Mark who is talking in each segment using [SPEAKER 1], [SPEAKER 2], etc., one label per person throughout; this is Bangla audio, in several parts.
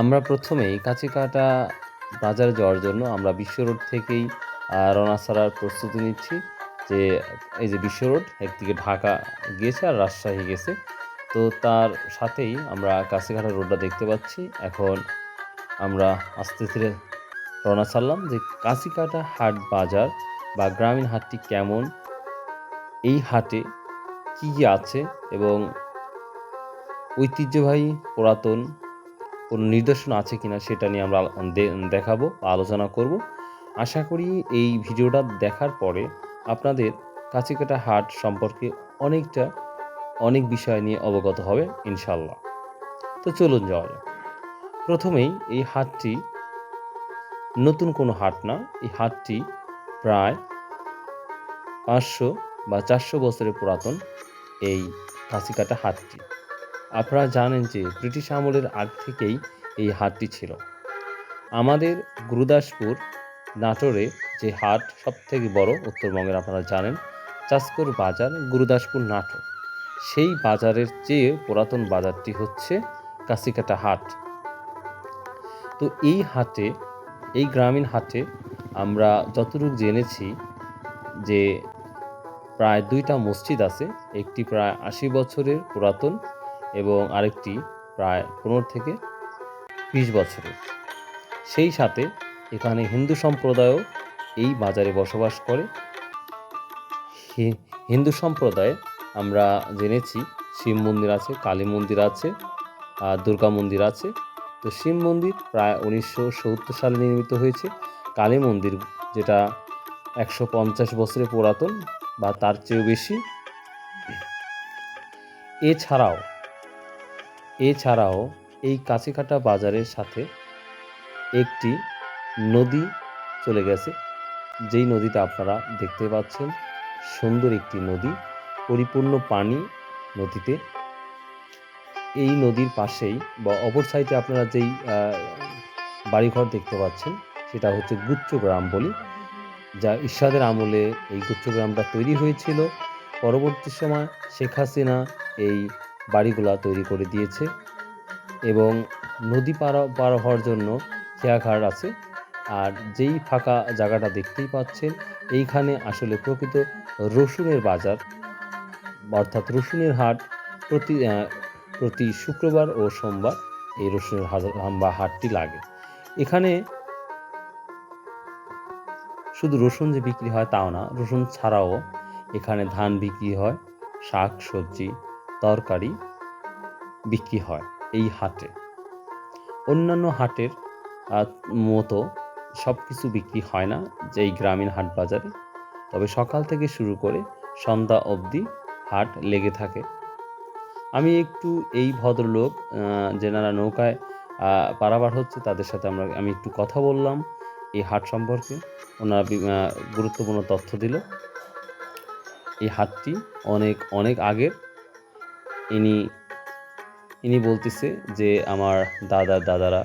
[SPEAKER 1] আমরা প্রথমেই কাঁচিকাটা বাজারে যাওয়ার জন্য আমরা বিশ্ব রোড থেকেই রওনা ছাড়ার প্রস্তুতি নিচ্ছি যে এই যে বিশ্ব রোড, একদিকে ঢাকা গিয়েছে আর রাজশাহী গেছে। তো তার সাথেই আমরা কাছিঘাটা রোডটা দেখতে পাচ্ছি। এখন আমরা আস্তে ধীরে রওনা ছাড়লাম যে কাছিকাটা হাট বাজার বা গ্রামীণ হাটটি কেমন, এই হাটে কী কী আছে এবং ঐতিহ্যবাহী পুরাতন কোনো নিদর্শন আছে কিনা সেটা নিয়ে আমরা দেখাবো আলোচনা করব। আশা করি এই ভিডিওটা দেখার পরে আপনাদের কাছিকাটা হাট সম্পর্কে অনেকটা, অনেক বিষয় নিয়ে অবগত হবে ইনশাল্লাহ তো চলুন যাওয়া যাক। প্রথমেই এই হাটটি নতুন কোনো হাট না। এই হাটটি প্রায় পাঁচশো বা চারশো বছরের পুরাতন এই কাছিকাটা হাটটি। আপনারা জানেন যে ব্রিটিশ আমলের আগ থেকেই এই হাটটি ছিল। আমাদের গুরুদাসপুর নাটোরে যে হাট সব থেকে বড়, উত্তরবঙ্গের আপনারা জানেন, চাষকর বাজার গুরুদাসপুর নাটোর। সেই বাজারের চেয়ে পুরাতন বাজারটি হচ্ছে কাছিকাটা হাট। তো এই হাটে, এই গ্রামীণ হাটে আমরা যতটুকু জেনেছি যে প্রায় দুইটা মসজিদ আছে, একটি প্রায় আশি বছরের পুরাতন এবং আরেকটি প্রায় পনেরো থেকে বিশ বছরের। সেই সাথে এখানে হিন্দু সম্প্রদায়ও এই বাজারে বসবাস করে। হিন্দু সম্প্রদায়ে আমরা জেনেছি, শিব মন্দির আছে, কালী মন্দির আছে আর দুর্গা মন্দির আছে। তো শিব মন্দির প্রায় উনিশশো সত্তর সালে নির্মিত হয়েছে। কালী মন্দির যেটা একশো পঞ্চাশ বছরের পুরাতন বা তার চেয়েও বেশি। এছাড়াও এছাড়াও এই কাছিকাটা বাজারের সাথে একটি নদী চলে গেছে। যেই নদীটা আপনারা দেখতে পাচ্ছেন, সুন্দর একটি নদী, পরিপূর্ণ পানি নদীতে। এই নদীর পাশেই বা অপর সাইডে আপনারা যেই বাড়িঘর দেখতে পাচ্ছেন, সেটা হচ্ছে গুচ্ছ গ্রাম বলি। যা ঈশ্বাদের আমলে এই গুচ্ছ গ্রামটা তৈরি হয়েছিল। পরবর্তী সময় শেখ হাসিনা এই বাড়িগুলা তৈরি করে দিয়েছে এবং নদী পার পার হওয়ার জন্য খেয়াঘাট আছে। আর যেই ফাঁকা জায়গাটা দেখতেই পাচ্ছেন, এইখানে আসলে প্রকৃত রসুনের বাজার। অর্থাৎ রসুনের হাট প্রতি প্রতি শুক্রবার ও সোমবার এই রসুনের বা হাটটি লাগে। এখানে শুধু রসুন যে বিক্রি হয় তাও না, রসুন ছাড়াও এখানে ধান বিক্রি হয়, শাক, সবজি তরকারি বিক্রি হয় এই হাটে। অন্যান্য হাটের মতো সব কিছু বিক্রি হয় না যে এই গ্রামীণ হাট বাজারে। তবে সকাল থেকে শুরু করে সন্ধ্যা অবধি হাট লেগে থাকে। আমি একটু এই ভদ্রলোক যেনারা নৌকায় পারাবার হচ্ছে তাদের সাথে আমরা, আমি একটু কথা বললাম এই হাট সম্পর্কে। ওনারা গুরুত্বপূর্ণ তথ্য দিল। এই হাটটি অনেক অনেক আগের। ইনি ইনি বলতেছে যে আমার দাদার দাদারা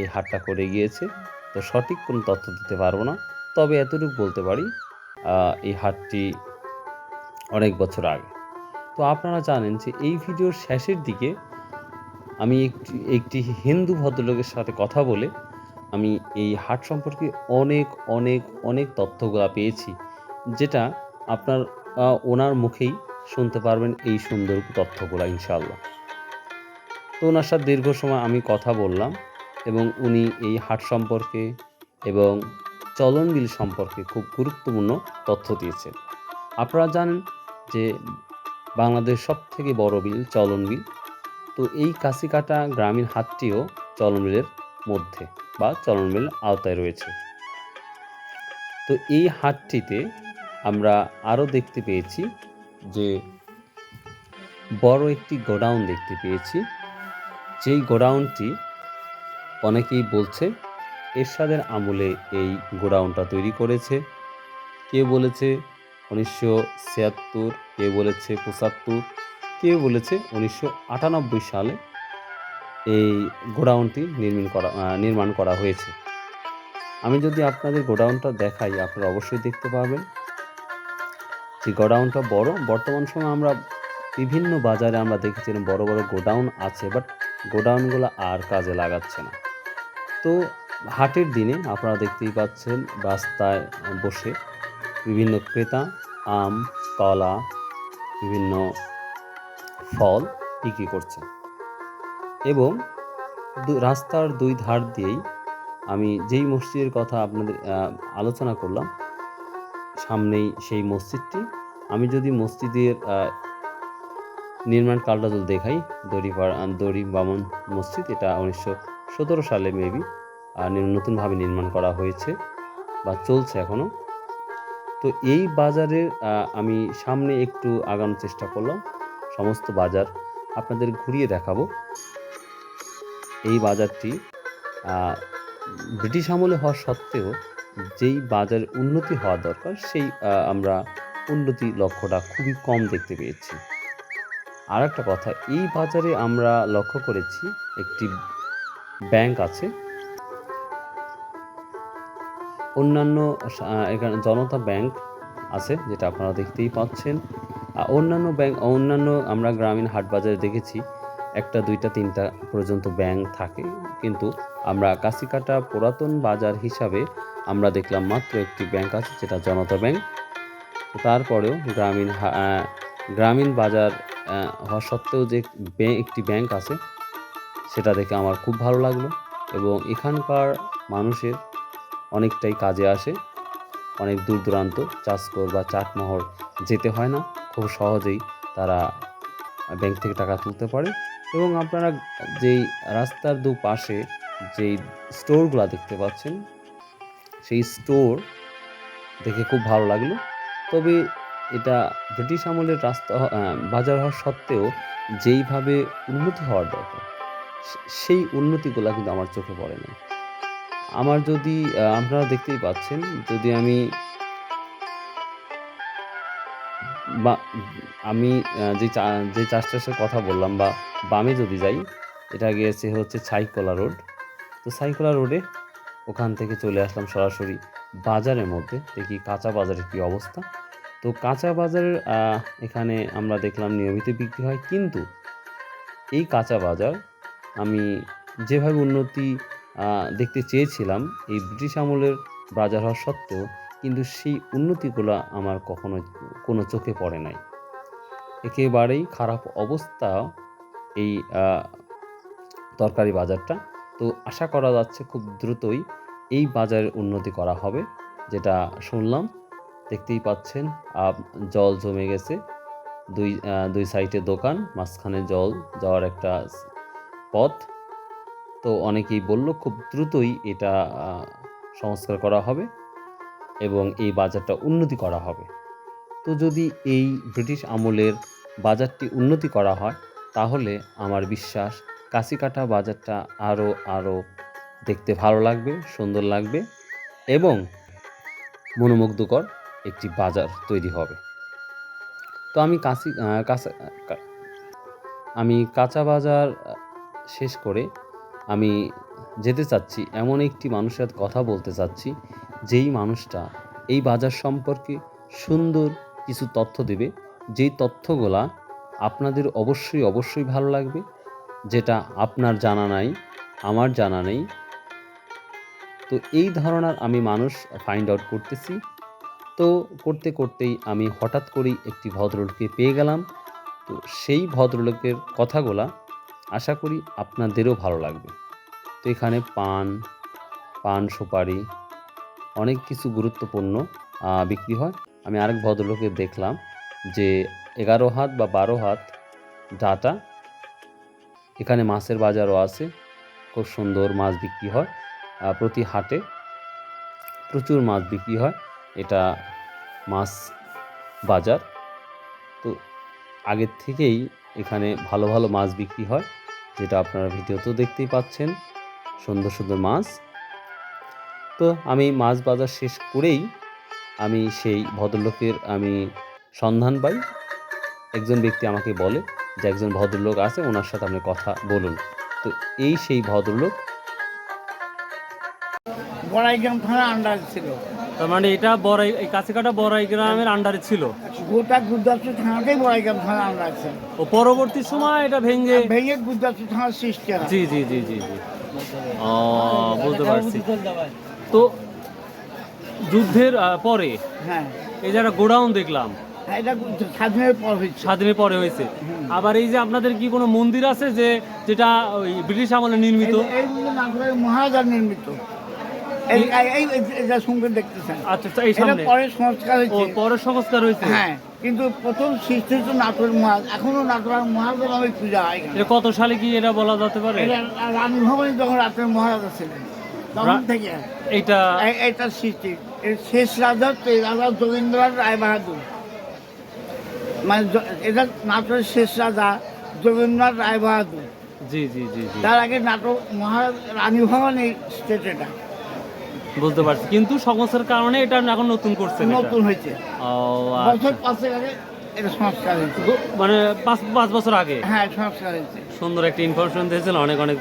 [SPEAKER 1] এই হাটটা করে গিয়েছে, তো সঠিক কোনো তথ্য দিতে পারব না। তবে এতটুকু বলতে পারি এই হাটটি অনেক বছর আগে। তো আপনারা জানেন যে এই ভিডিওর শেষের দিকে আমি একটি একটি হিন্দু ভদ্রলোকের সাথে কথা বলে আমি এই হাট সম্পর্কে অনেক অনেক অনেক তথ্যগুলো পেয়েছি, যেটা আপনার ওনার মুখেই শুনতে পারবেন এই সুন্দর তথ্যগুলো ইনশাল্লাহ তো ওনার সাথে দীর্ঘ সময় আমি কথা বললাম এবং উনি এই হাট সম্পর্কে এবং চলন বিল সম্পর্কে খুব গুরুত্বপূর্ণ তথ্য দিয়েছেন। আপনারা জানেন যে বাংলাদেশ সব থেকে বড় বিল চলন বিল। তো এই কাছিকাটা গ্রামীণ হাটটিও চলন বিলের মধ্যে বা চলন বিল আওতায় রয়েছে। তো এই হাটটিতে আমরা আরও দেখতে পেয়েছি যে বড় একটি গোডাউন দেখতে পেয়েছি। যেই গোডাউনটি অনেকেই বলছে এরশাদের আমলে এই গোডাউনটা তৈরি করেছে। কেউ বলেছে উনিশশো ছিয়াত্তর কেউ বলেছে পঁচাত্তর কেউ বলেছে উনিশশো আটানব্বই সালে এই গোডাউনটি নির্মাণ করা নির্মাণ করা হয়েছে। আমি যদি আপনাদের গোডাউনটা দেখাই, আপনারা অবশ্যই দেখতে পাবেন। যে গোডাউনটা বড়, বর্তমান সময়ে আমরা বিভিন্ন বাজারে আমরা দেখেছিলাম বড় বড় গোডাউন আছে বাট গোডাউনগুলো আর কাজে লাগাচ্ছে না। তো হাটের দিনে আপনারা দেখতেই পাচ্ছেন রাস্তায় বসে বিভিন্ন ক্রেতা, আম, কলা, বিভিন্ন ফল বিক্রি করছে। এবং রাস্তার দুই ধার দিয়েই আমি যেই মসজিদের কথা আপনাদের আলোচনা করলাম সামনেই সেই মসজিদটি। আমি যদি মসজিদের নির্মাণ কালটা যদি দেখাই দড়িপাড়া দড়ি বামন মসজিদ, এটা উনিশশো সতেরো সালে মেবি নতুনভাবে নির্মাণ করা হয়েছে বা চলছে এখনও তো এই বাজারের আমি সামনে একটু আগানোর চেষ্টা করলাম, সমস্ত বাজার আপনাদের ঘুরিয়ে দেখাবো। এই বাজারটি ব্রিটিশ আমলে হওয়া সত্ত্বেও যেই বাজার উন্নতি হওয়া দরকার, সেই আমরা উন্নতি লক্ষ্যটা খুবই কম দেখতে পেয়েছি। আর একটা কথা, এই বাজারে আমরা লক্ষ্য করেছি একটি ব্যাংক আছে। অন্যান্য এখানে জনতা ব্যাংক আছে, যেটা আপনারা দেখতেই পাচ্ছেন। আর অন্যান্য ব্যাংক, অন্যান্য আমরা গ্রামীণ হাট বাজারে দেখেছি, একটা, দুইটা, তিনটা পর্যন্ত ব্যাংক থাকে। কিন্তু আমরা কাশিকাটা পুরাতন বাজার হিসাবে আমরা দেখলাম মাত্র একটি ব্যাংক আছে যেটা জনতা ব্যাংক। তারপরেও গ্রামীণ গ্রামীণ বাজার হওয়া সত্ত্বেও যে একটি ব্যাংক আছে, সেটা দেখে আমার খুব ভালো লাগল এবং এখানকার মানুষের অনেকটাই কাজে আসে। অনেক দূর দূরান্ত চাষকর বা চাটমহর যেতে হয় না, খুব সহজেই তারা ব্যাংক থেকে টাকা তুলতে পারে এবং আপনারা যেই রাস্তার দুপাশে যেই স্টোরগুলো দেখতে পাচ্ছেন সেই স্টোর দেখে খুব ভালো লাগল। তবে এটা ব্রিটিশ আমলের রাস্তা বাজার হওয়া সত্ত্বেও যেইভাবে উন্নতি হওয়ার দরকার সেই উন্নতিগুলো কিন্তু আমার চোখে পড়ে না আমার যদি আপনারা দেখতেই পাচ্ছেন, যদি আমি বা, আমি যে যে চাষটাসের কথা বললাম বা বামে যদি যাই, এটা গিয়েছে হচ্ছে ছাইকলা রোড। তো ছাইকলা রোডে ওখান থেকে চলে আসলাম সরাসরি বাজারের মধ্যে। দেখি কাঁচা বাজারের কী অবস্থা। তো কাঁচা বাজারের এখানে আমরা দেখলাম নিয়মিত বিক্রি হয়। কিন্তু এই কাঁচা বাজার আমি যেভাবে উন্নতি দেখতে চেয়েছিলাম, এই ব্রিটিশ আমলের বাজার হওয়া সত্ত্বেও কিন্তু সেই উন্নতিগুলো আমার কখনো কোনো চোখে পড়ে নাই। একেবারেই খারাপ অবস্থা এই তরকারি বাজারটা। তো আশা করা যাচ্ছে খুব দ্রুতই এই বাজারের উন্নতি করা হবে, যেটা শুনলাম। দেখতেই পাচ্ছেন জল জমে গেছে। দুই দুই সাইডে দোকান, মাঝখানে জল যাওয়ার একটা পথ। তো অনেকেই বলল খুব দ্রুতই এটা সংস্কার করা হবে এবং এই বাজারটা উন্নতি করা হবে। তো যদি এই ব্রিটিশ আমলের বাজারটি উন্নতি করা হয়, তাহলে আমার বিশ্বাস কাশিকাটা বাজারটা আরও আরও দেখতে ভালো লাগবে, সুন্দর লাগবে এবং মনোমুগ্ধকর একটি বাজার তৈরি হবে। তো আমি কাশি কাঁচা আমি কাঁচা বাজার শেষ করে আমি যেতে চাচ্ছি, এমন একটি মানুষের কথা বলতে চাচ্ছি, যেই মানুষটা এই বাজার সম্পর্কে সুন্দর কিছু তথ্য দেবে। যেই তথ্যগুলা আপনাদের অবশ্যই অবশ্যই ভালো লাগবে। যেটা আপনার জানা নাই, আমার জানা নেই। তো এই ধারণার আমি মানুষ ফাইন্ড আউট করতেছি। তো করতে করতেই আমি হঠাৎ করেই একটি ভদ্রলোককে পেয়ে গেলাম। তো সেই ভদ্রলোকের কথাগুলা আশা করি আপনাদেরও ভালো লাগবে। তো এখানে পান পান সুপারি, অনেক কিছু গুরুত্বপূর্ণ বিক্রি হয়। আমি আরেক ভদ্রলোকে দেখলাম যে এগারো হাত বা বারো হাত ডাটা এখানে মাছের বাজারও আছে। খুব সুন্দর মাছ বিক্রি হয়। প্রতি হাটে প্রচুর মাছ বিক্রি হয়। এটা মাছ বাজার। তো আগের থেকেই এখানে ভালো ভালো মাছ বিক্রি হয়, যেটা আপনারা ভিডিওতেও দেখতেই পাচ্ছেন। সুন্দর সুন্দর মাছ। তো আমি মাছ বাজার শেষ করেই আমি সেই ভদ্রলোকের আমি সন্ধান পাই। একজন ব্যক্তি আমাকে বলে যে একজন ভদ্রলোক আছে ওনার সাথে আপনি কথা বলুন। তো এই সেই ভদ্রলোক
[SPEAKER 2] বড়াইগ্রাম থানা আন্ডার ছিল।
[SPEAKER 3] তার মানে এটা বড়াই এই কাছিকাটা বড়াই গ্রামের আন্ডারে ছিল?
[SPEAKER 2] গোটা গুরদাসপুর থানাতেই বড়াইগ্রাম থানা আন্ডার ছিল
[SPEAKER 3] ও পরবর্তী সময় এটা ভেঙে
[SPEAKER 2] ভেঙে গুরদাসপুর থানার সৃষ্টি হয়।
[SPEAKER 3] জি জি জি জি জি। ও বুঝতে পারছি। তো যুদ্ধের পরে
[SPEAKER 2] হ্যাঁ।
[SPEAKER 3] এই যারা গোডাউন দেখলাম।
[SPEAKER 2] এটা স্বাধীনের পর হয়েছে।
[SPEAKER 3] স্বাধীনের পরে হয়েছে। আবার এই যে আপনাদের কি কোনো মন্দির আছে যে যেটা ওই ব্রিটিশ আমলে নির্মিত?
[SPEAKER 2] এই- নির্মিত। এটা এটা কিন্তু প্রথম সৃষ্টি নাটোর এখনও নাটোর মহারাজের নামে পূজা হয়
[SPEAKER 3] কত সালে কি এটা বলা যেতে পারে?
[SPEAKER 2] এটা রানী ভবনে যখন রাতের মহারাজা ছিলেন তখন থেকে।
[SPEAKER 3] এইটা
[SPEAKER 2] এটা সৃষ্টি। শেষ রাজা রাজা যোগেন্দ্রনাথ রায় বাহাদুর মানে এটা নাটোরের শেষ রাজা যোগেন্দ্রনাথ রায় বাহাদুর।
[SPEAKER 3] জি জি জি
[SPEAKER 2] তার আগে নাটক মহারাজ রানী ভবন এই স্টেট এটা
[SPEAKER 3] বুঝতে পারছি। কিন্তু সংস্কার কারণে এটা এখন নতুন করছে।
[SPEAKER 2] নতুন হয়েছে।
[SPEAKER 3] আচ্ছা।
[SPEAKER 2] বছর পাঁচেক আগে এটা সংস্কার হয়েছে।
[SPEAKER 3] মানে পাঁচ পাঁচ বছর আগে?
[SPEAKER 2] হ্যাঁ সংস্কার হয়েছে।
[SPEAKER 3] সুন্দর একটা ইনফরমেশন দিয়েছেন। অনেক অনেক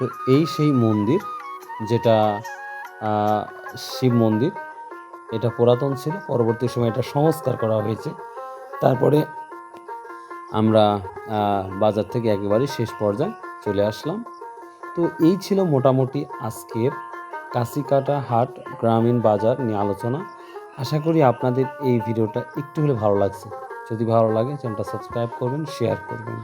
[SPEAKER 1] তো এই সেই মন্দির যেটা শিব মন্দির, এটা পুরাতন ছিল, পরবর্তী সময় এটা সংস্কার করা হয়েছে। তারপরে আমরা বাজার থেকে একেবারে শেষ পর্যায়ে চলে আসলাম। তো এই ছিল মোটামুটি আজকের কাশিকাটা হাট গ্রামীণ বাজার নিয়ে আলোচনা। আশা করি আপনাদের এই ভিডিওটা একটু হলে ভালো লাগছে। যদি ভালো লাগে, চ্যানেলটা সাবস্ক্রাইব করবেন, শেয়ার করবেন।